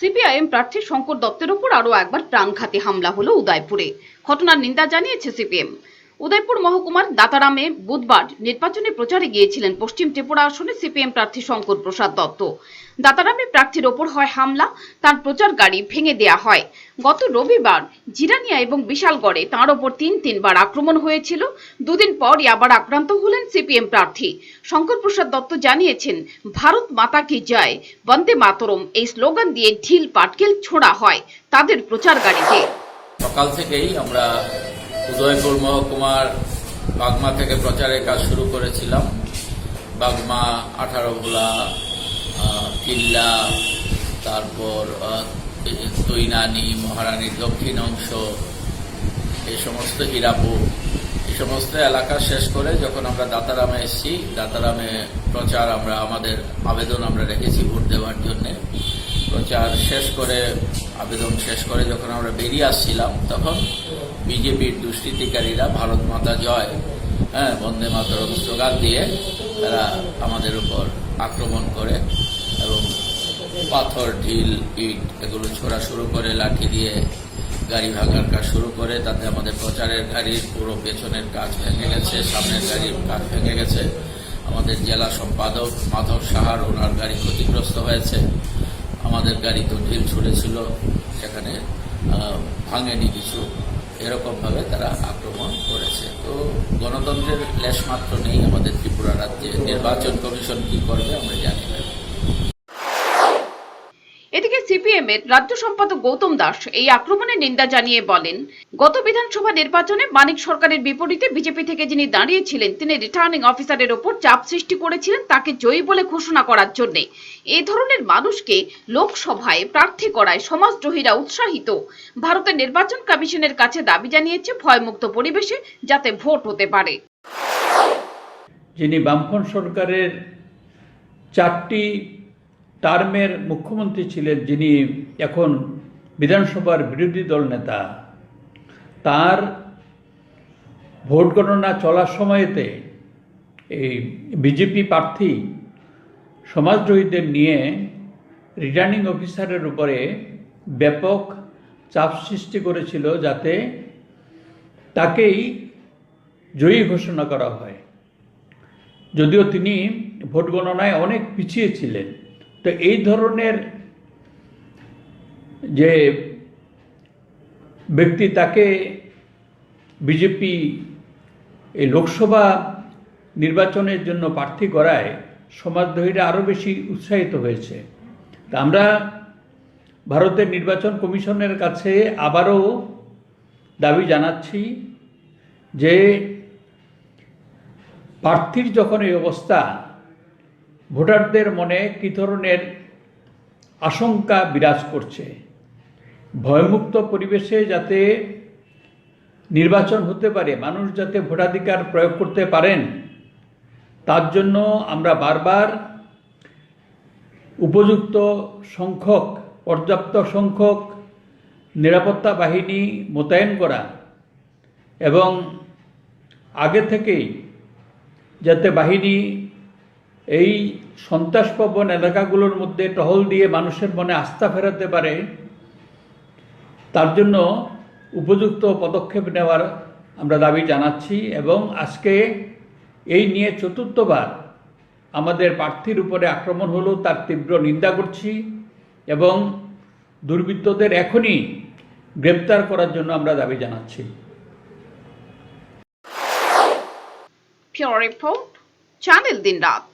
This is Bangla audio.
সিপিআইএম প্রার্থী শঙ্কর দত্তের ওপর আরও একবার প্রাণঘাতী হামলা হলো উদয়পুরে। ঘটনার নিন্দা জানিয়েছে সিপিএম। উদয়পুর মহকুমার দাতারামে বুধবার নির্বাচনী প্রচারে গিয়েছিলেন পশ্চিম ত্রিপুরা আসনে সিপিএম প্রার্থী শঙ্কর প্রসাদ দত্ত। দাতারামে প্রার্থীর ওপর হয় হামলা, তার প্রচার গাড়ি ভেঙে দেয়া হয়। গত রবিবার জিরানিয়া এবং বিশালগড়ে তাঁর ওপর তিন তিনবার আক্রমণ হয়েছিল। দুদিন পরই আবার আক্রান্ত হলেন সিপিএম প্রার্থী। শঙ্কর প্রসাদ দত্ত জানিয়েছেন, ভারত মাতা কি জয়? বন্দে মাতরম। এই স্লোগান দিয়ে ঢিল, পাটকেল ছোড়া হয় তাদের প্রচার গাড়িতে। সকাল থেকেই আমরা উদয়পুর মহকুমার বাগমা থেকে প্রচারের কাজ শুরু করেছিলাম। বাগমা আঠারো কিল্লা, তারপর তৈনানি, মহারানীর দক্ষিণ অংশ এই সমস্ত হীরাপু এই সমস্ত এলাকা শেষ করে যখন আমরা দাতারামে এসেছি, দাতারামে প্রচার আমরা, আমাদের আবেদন আমরা রেখেছি ভোট দেওয়ার জন্যে। প্রচার শেষ করে, আবেদন শেষ করে যখন আমরা বেরিয়ে আসছিলাম, তখন বিজেপির দুষ্কৃতিকারীরা ভারত মাতা জয় হ্যাঁ বন্দে মাতরম স্লোগান দিয়ে তারা আমাদের উপর আক্রমণ করে এবং পাথর, ঢিল, ইট এগুলো ছোড়া শুরু করে, লাঠি দিয়ে গাড়ি ভাঙার কাজ শুরু করে, তাতে আমাদের প্রচারের গাড়ির পুরো পেছনের কাজ ভেঙে গেছে, সামনের গাড়ির কাজ ভেঙে গেছে। আমাদের জেলা সম্পাদক মাধব সাহার, ওনার গাড়ি ক্ষতিগ্রস্ত হয়েছে। আমাদের গাড়ি তো ঢিল ছুড়েছিল, সেখানে ভাঙেনি কিছু। এরকমভাবে তারা আক্রমণ করেছে। তো গণতন্ত্রের লেশমাত্র নেই আমাদের ত্রিপুরা রাজ্যে। নির্বাচন কমিশন কি করবে আমরা জানি না। সিপিএম এর রাজ্য সম্পাদক গৌতম দাস এই আক্রমণের নিন্দা জানিয়ে বলেন, গত বিধানসভা নির্বাচনে মানিক সরকারের বিপরীতে বিজেপি থেকে যিনি দাঁড়িয়েছিলেন, তিনি রিটার্নিং অফিসারের ওপর চাপ সৃষ্টি করেছিলেন তাকে জয়ী বলে ঘোষণা করার জন্য। ধরনের মানুষকে লোকসভায় প্রার্থী করায় সমাজদ্রোহীরা উৎসাহিত। ভারতের নির্বাচন কমিশনের কাছে দাবি জানিয়েছে ভয়মুক্ত পরিবেশে যাতে ভোট হতে পারে। যিনি সরকারের চারটি টার্মের মুখ্যমন্ত্রী ছিলেন যিনি এখন বিধানসভার বিরোধী দল নেতা। তার ভোট গণনা চলার সময়তে এই বিজেপি প্রার্থী সমাজদ্রোহীদের নিয়ে রিটার্নিং অফিসারের উপরে ব্যাপক চাপ সৃষ্টি করেছিল যাতে তাকেই জয়ী ঘোষণা করা হয়। যদিও তিনি ভোট গণনায় অনেক পিছিয়ে ছিলেন। তো এই ধরনের যে ব্যক্তি তাকে বিজেপি এই লোকসভা নির্বাচনের জন্য প্রার্থী করায়, সমাজদ্রোহীরা আরও বেশি উৎসাহিত হয়েছে। তা আমরা ভারতের নির্বাচন কমিশনের কাছে আবারও দাবি জানাচ্ছি যে প্রার্থীর যখন এই অবস্থা ভোটারদের মনে কী ধরনের আশঙ্কা বিরাজ করছে? ভয়মুক্ত পরিবেশে যাতে নির্বাচন হতে পারে, মানুষ যাতে ভোটাধিকার প্রয়োগ করতে পারেন, তার জন্য আমরা বারবার উপযুক্ত সংখ্যক, পর্যাপ্ত সংখ্যক নিরাপত্তা বাহিনী মোতায়েন করা এবং আগে থেকেই যাতে বাহিনী এই সন্ত্রাসপ্রবণ এলাকাগুলোর মধ্যে টহল দিয়ে মানুষের মনে আস্থা ফেরাতে পারে তার জন্য উপযুক্ত পদক্ষেপ নেওয়ার আমরা দাবি জানাচ্ছি এবং আজকে এই নিয়ে চতুর্থবার আমাদের প্রার্থীর উপরে আক্রমণ হলো তার তীব্র নিন্দা করছি এবং দুর্বৃত্তদের এখনই গ্রেপ্তার করার জন্য আমরা দাবি জানাচ্ছি Report, Channel Din Raat.